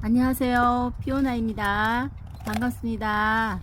안녕하세요. 피오나입니다. 반갑습니다.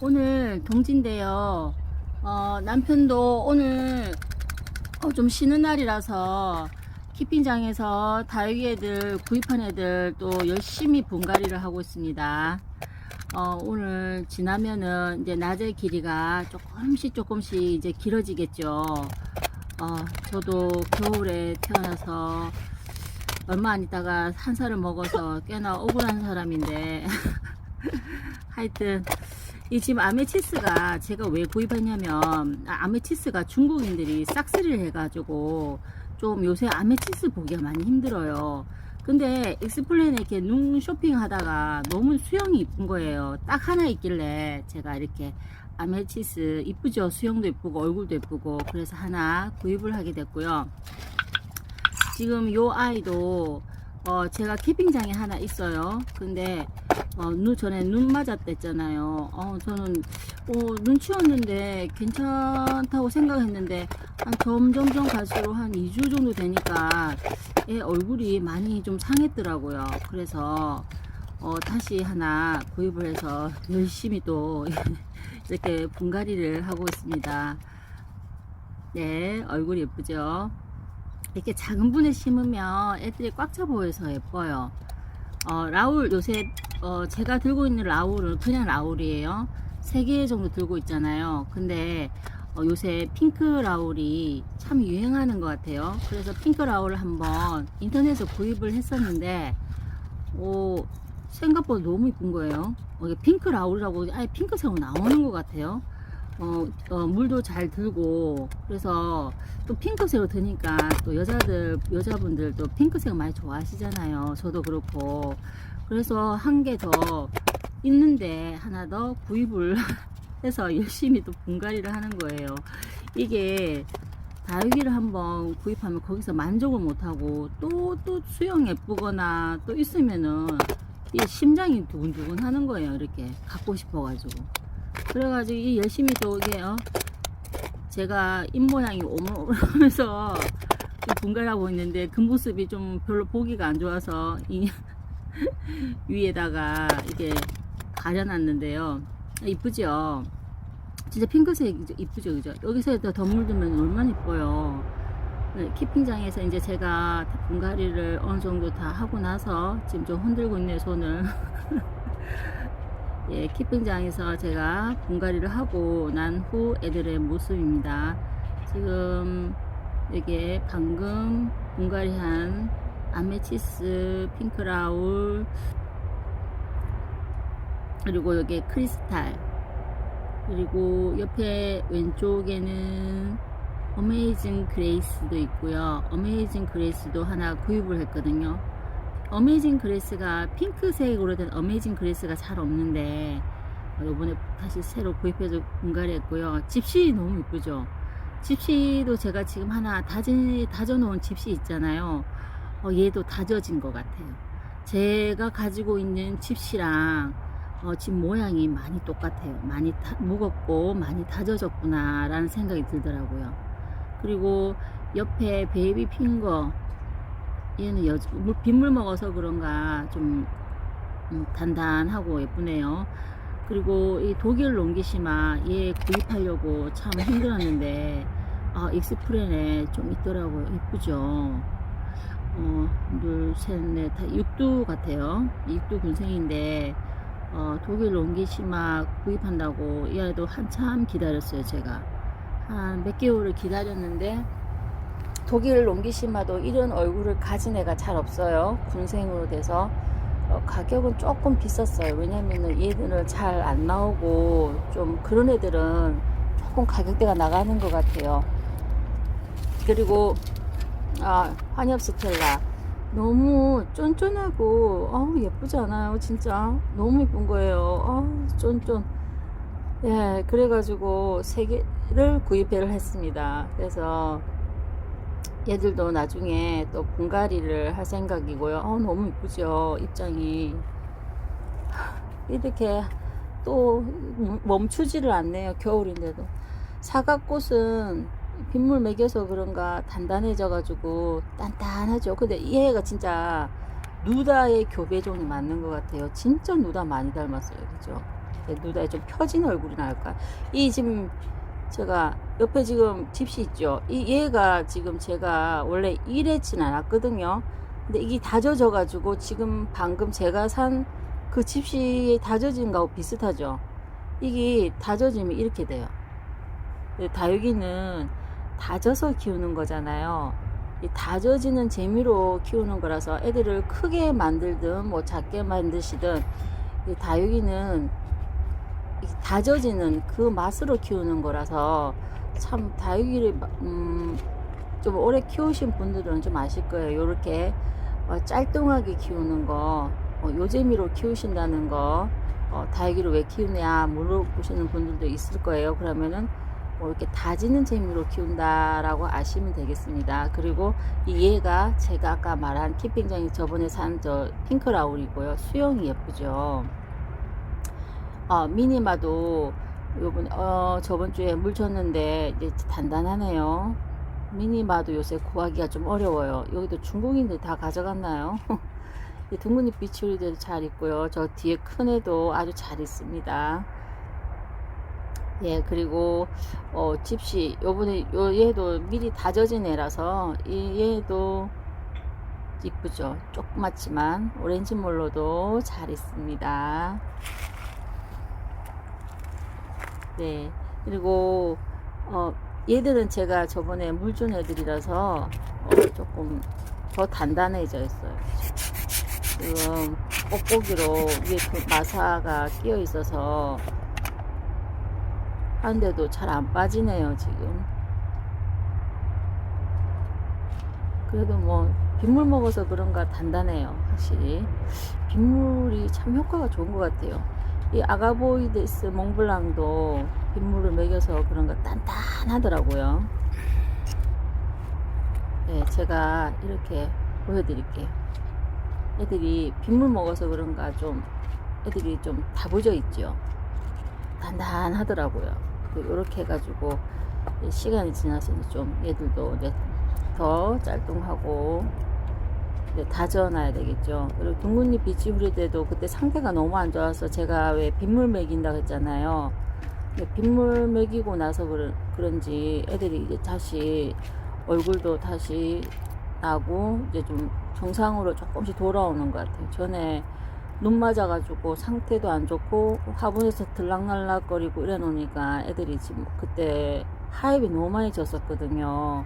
오늘 동지인데요. 어, 남편도 오늘 어, 좀 쉬는 날이라서 키핑장에서 다육이 애들 구입한 애들 또 열심히 분갈이를 하고 있습니다. 어, 오늘 지나면은 이제 낮의 길이가 조금씩 조금씩 이제 길어지겠죠. 어, 저도 겨울에 태어나서 얼마 안 있다가 한 살을 먹어서 꽤나 억울한 사람인데 하여튼 이 지금 아메치스가 제가 왜 구입했냐면 아, 아메치스가 중국인들이 싹쓸이를 해가지고 좀 요새 아메치스 보기가 많이 힘들어요. 근데 익스플레인에 이렇게 눈 쇼핑하다가 너무 수영이 이쁜 거예요. 딱 하나 있길래 제가 이렇게 아메치스 이쁘죠? 수영도 이쁘고 얼굴도 이쁘고 그래서 하나 구입을 하게 됐고요. 지금 요 아이도 어 제가 캠핑장에 하나 있어요. 근데 어, 눈 전에 눈 맞았댔잖아요. 어 저는 어, 눈 치웠는데 괜찮다고 생각했는데 한 점점점 갈수록 한 2주 정도 되니까 애 얼굴이 많이 좀 상했더라고요. 그래서 어, 다시 하나 구입을 해서 열심히 또 이렇게 분갈이를 하고 있습니다. 네, 얼굴 예쁘죠? 이렇게 작은 분에 심으면 애들이 꽉 차 보여서 예뻐요. 어, 라울 요새 어, 제가 들고 있는 라울은 그냥 라울이에요. 세개 정도 들고 있잖아요. 근데 어, 요새 핑크 라울이 참 유행하는 것 같아요. 그래서 핑크 라울을 한번 인터넷에서 구입을 했었는데 오, 생각보다 너무 이쁜 거예요. 어, 핑크 라울이라고 아예 핑크색으로 나오는 것 같아요. 어, 어, 물도 잘 들고 그래서 또 핑크색으로 드니까 또 여자들 여자분들도 핑크색 많이 좋아하시잖아요. 저도 그렇고 그래서 한 개 더 있는데 하나 더 구입을 해서 열심히 또 분갈이를 하는 거예요. 이게 다육이를 한번 구입하면 거기서 만족을 못하고 또 또 수영 예쁘거나 또 있으면은 이 심장이 두근두근 하는 거예요. 이렇게 갖고 싶어 가지고. 그래가지고 이 열심히 또 이게 어 제가 입모양이 오물오물하면서 분갈하고 있는데 그 모습이 좀 별로 보기가 안 좋아서 이 위에다가 이게 가려놨는데요. 이쁘죠? 진짜 핑크색 이쁘죠 그죠? 여기서 더 물들면 얼마나 이뻐요. 네, 키핑장에서 이제 제가 다 분갈이를 어느 정도 다 하고 나서 지금 좀 흔들고 있네요 손을 예, 키핑장에서 제가 분갈이를 하고 난 후 애들의 모습입니다. 지금 이게 방금 분갈이한 아메치스, 핑크라울, 그리고 여기 크리스탈, 그리고 옆에 왼쪽에는 어메이징 그레이스도 있고요. 어메이징 그레이스도 하나 구입을 했거든요. 어메이징 그레이스가 핑크색으로 된 어메이징 그레이스가 잘 없는데 어, 요번에 다시 새로 구입해서 분갈이 했고요. 집시 너무 이쁘죠? 집시도 제가 지금 하나 다지, 다져놓은 집시 있잖아요. 어, 얘도 다져진 것 같아요. 제가 가지고 있는 집시랑 어, 집 모양이 많이 똑같아요. 많이 다, 무겁고 많이 다져졌구나 라는 생각이 들더라고요. 그리고 옆에 베이비 핑거 얘는 여, 물, 빗물 먹어서 그런가 좀 음, 단단하고 예쁘네요. 그리고 이 독일 롱기시마 얘 구입하려고 참 힘들었는데 아 익스프렌에 좀 있더라고요. 이쁘죠. 어, 둘, 셋, 넷, 다 육두 같아요. 육두 군생인데 어, 독일 롱기시마 구입한다고 이 아이도 한참 기다렸어요. 제가 한 몇 개월을 기다렸는데 독일 롱기시마도 이런 얼굴을 가진 애가 잘 없어요. 군생으로 돼서 어, 가격은 조금 비쌌어요. 왜냐면은 얘들은 잘 안 나오고 좀 그런 애들은 조금 가격대가 나가는 것 같아요. 그리고 아 환엽 스텔라 너무 쫀쫀하고 어우 예쁘지 않아요 진짜 너무 예쁜 거예요 아우 쫀쫀 예 그래가지고 세 개를 구입을 했습니다 그래서 얘들도 나중에 또 분갈이를 할 생각이고요. 어, 너무 이쁘죠. 입장이. 이렇게 또 멈추지를 않네요. 겨울인데도. 사각꽃은 빗물 먹여서 그런가 단단해져가지고 단단하죠. 근데 이 애가 진짜 누다의 교배종이 맞는 것 같아요. 진짜 누다 많이 닮았어요. 그죠? 네, 누다의 좀 펴진 얼굴이 나올까. 이 지금 제가 옆에 지금 집시 있죠. 이 얘가 지금 제가 원래 이랬진 않았거든요. 근데 이게 다져져 가지고 지금 방금 제가 산 그 집시에 다져진 거하고 비슷하죠. 이게 다져지면 이렇게 돼요. 다육이는 다져서 키우는 거잖아요. 이 다져지는 재미로 키우는 거라서 애들을 크게 만들든 뭐 작게 만드시든 이 다육이는 이 다져지는 그 맛으로 키우는 거라서 참 다육이를 음, 좀 오래 키우신 분들은 좀 아실 거예요. 요렇게 어, 짤뚱하게 키우는 거, 어, 요재미로 키우신다는 거, 어, 다육이를 왜 키우냐 물어보시는 분들도 있을 거예요. 그러면은 뭐 이렇게 다지는 재미로 키운다라고 아시면 되겠습니다. 그리고 이 얘가 제가 아까 말한 키핑장이 저번에 산 저 핑크라울이고요. 수영이 예쁘죠. 어, 미니마도 요번 어 저번 주에 물 줬는데 이제 단단하네요. 미니마도 요새 구하기가 좀 어려워요. 여기도 중국인들 다 가져갔나요? 이 둥근잎 비추리도 잘 있고요. 저 뒤에 큰 애도 아주 잘 있습니다. 예, 그리고 어 집시 요번에 요 얘도 미리 다져진 애라서 이 얘도 이쁘죠. 조그맣지만 오렌지 몰로도 잘 있습니다. 네, 그리고 어 얘들은 제가 저번에 물 준 애들이라서 어, 조금 더 단단해져 있어요. 지금 뽁뽁이로 위에 그 마사가 끼어 있어서 하는데도 잘 안 빠지네요 지금. 그래도 뭐 빗물 먹어서 그런가 단단해요 확실히. 빗물이 참 효과가 좋은 것 같아요 이 아가보이데스 몽블랑도 빗물을 먹여서 그런가 단단하더라고요. 네 제가 이렇게 보여드릴게요. 애들이 빗물 먹어서 그런가 좀 애들이 좀 다부져 있죠. 단단하더라고요. 이렇게 해가지고 시간이 지나서 좀 얘들도 이제 더 짤뚱하고 다져놔야 되겠죠. 그리고 둥근잎 비치 후릴 때도 그때 상태가 너무 안 좋아서 제가 왜 빗물 먹인다고 했잖아요. 빗물 먹이고 나서 그런, 그런지 애들이 이제 다시 얼굴도 다시 나고 이제 좀 정상으로 조금씩 돌아오는 것 같아요. 전에 눈 맞아가지고 상태도 안 좋고 화분에서 들락날락거리고 이래 놓으니까 애들이 지금 그때 하입이 너무 많이 졌었거든요.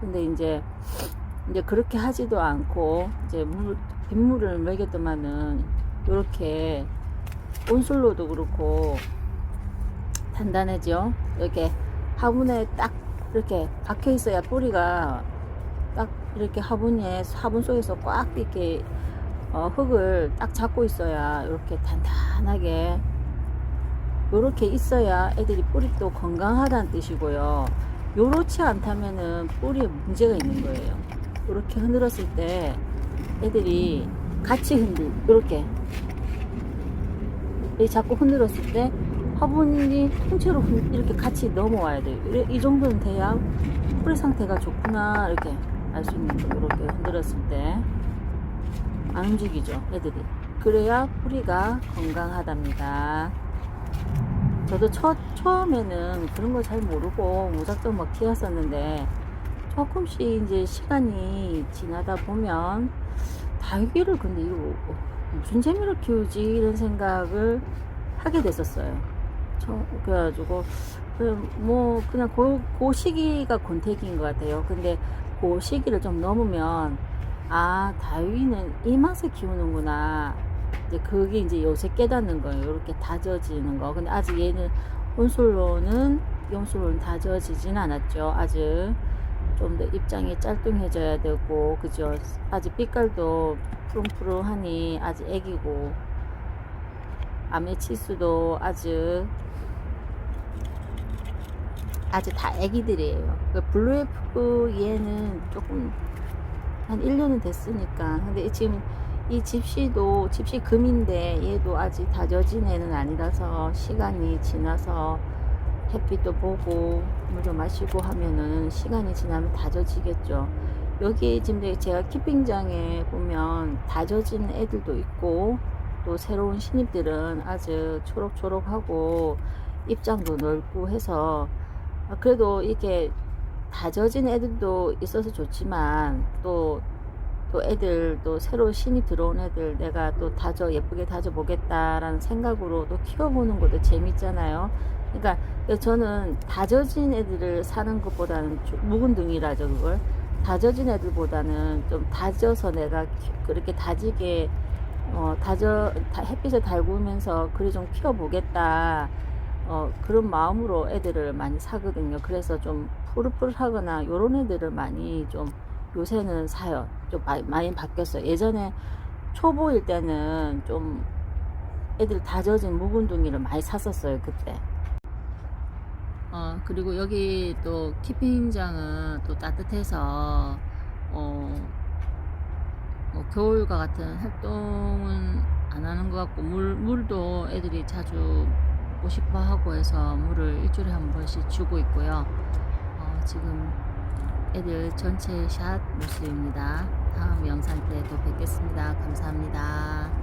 근데 이제 이제 그렇게 하지도 않고 이제 물 빗물을 먹였더만은 이렇게 온술로도 그렇고 단단해져. 이렇게 화분에 딱 이렇게 박혀 있어야 뿌리가 딱 이렇게 화분에 화분 속에서 꽉 이렇게 어, 흙을 딱 잡고 있어야 이렇게 단단하게 이렇게 있어야 애들이 뿌리도 건강하다는 뜻이고요. 요렇지 않다면은 뿌리에 문제가 있는 거예요. 이렇게 흔들었을 때 애들이 같이 흔들 이렇게 이 자꾸 흔들었을 때 화분이 통째로 흔- 이렇게 같이 넘어와야 돼요. 이 정도는 돼야 뿌리 상태가 좋구나 이렇게 알 수 있는 거예요. 이렇게 흔들었을 때. 안 움직이죠 애들이 그래야 뿌리가 건강하답니다 저도 처, 처음에는 그런 거잘 모르고 무작정 막 키웠었는데 조금씩 이제 시간이 지나다 보면 다육이를 근데 이거 무슨 재미로 키우지 이런 생각을 하게 됐었어요 저, 그래가지고 뭐 그냥 그, 그 시기가 권태기인 것 같아요 근데 그 시기를 좀 넘으면 아, 다육이는 이 맛에 키우는구나. 이제 그게 이제 요새 깨닫는 거예요. 이렇게 다져지는 거. 근데 아직 얘는 온술로는, 용술로는 다져지진 않았죠. 아직 좀 더 입장이 짤뚱해져야 되고, 그죠? 아직 빛깔도 푸릉푸릉하니 아직 애기고, 아메치스도 아직 아직 다 애기들이에요. 그 블루에프 얘는 조금 한 1년은 됐으니까. 근데 지금 이 집시도 집시 금인데 얘도 아직 다져진 애는 아니라서 시간이 지나서 햇빛도 보고 물도 마시고 하면은 시간이 지나면 다져지겠죠. 여기 지금 제가 키핑장에 보면 다져진 애들도 있고 또 새로운 신입들은 아주 초록초록하고 입장도 넓고 해서 아, 그래도 이게 다져진 애들도 있어서 좋지만 또 또 애들 또 새로 신입 들어온 애들 내가 또 다져 예쁘게 다져 보겠다라는 생각으로 또 키워보는 것도 재밌잖아요. 그러니까 저는 다져진 애들을 사는 것보다는 좀 묵은둥이라죠 그걸 다져진 애들보다는 좀 다져서 내가 키- 그렇게 다지게 어 다져 다- 햇빛에 달구면서 그리 좀 키워보겠다 어 그런 마음으로 애들을 많이 사거든요. 그래서 좀 푸릇푸릇하거나 요런 애들을 많이 좀 요새는 사요. 좀 많이, 많이 바뀌었어요. 예전에 초보일 때는 좀 애들 다져진 묵은둥이를 많이 샀었어요 그때. 어 그리고 여기 또 키핑장은 또 따뜻해서 어, 뭐 겨울과 같은 활동은 안 하는 것 같고 물 물도 애들이 자주 먹고 싶어 하고 해서 물을 일주일에 한 번씩 주고 있고요. 어, 지금 애들 전체 샷 모습입니다. 다음 영상 때 또 뵙겠습니다. 감사합니다.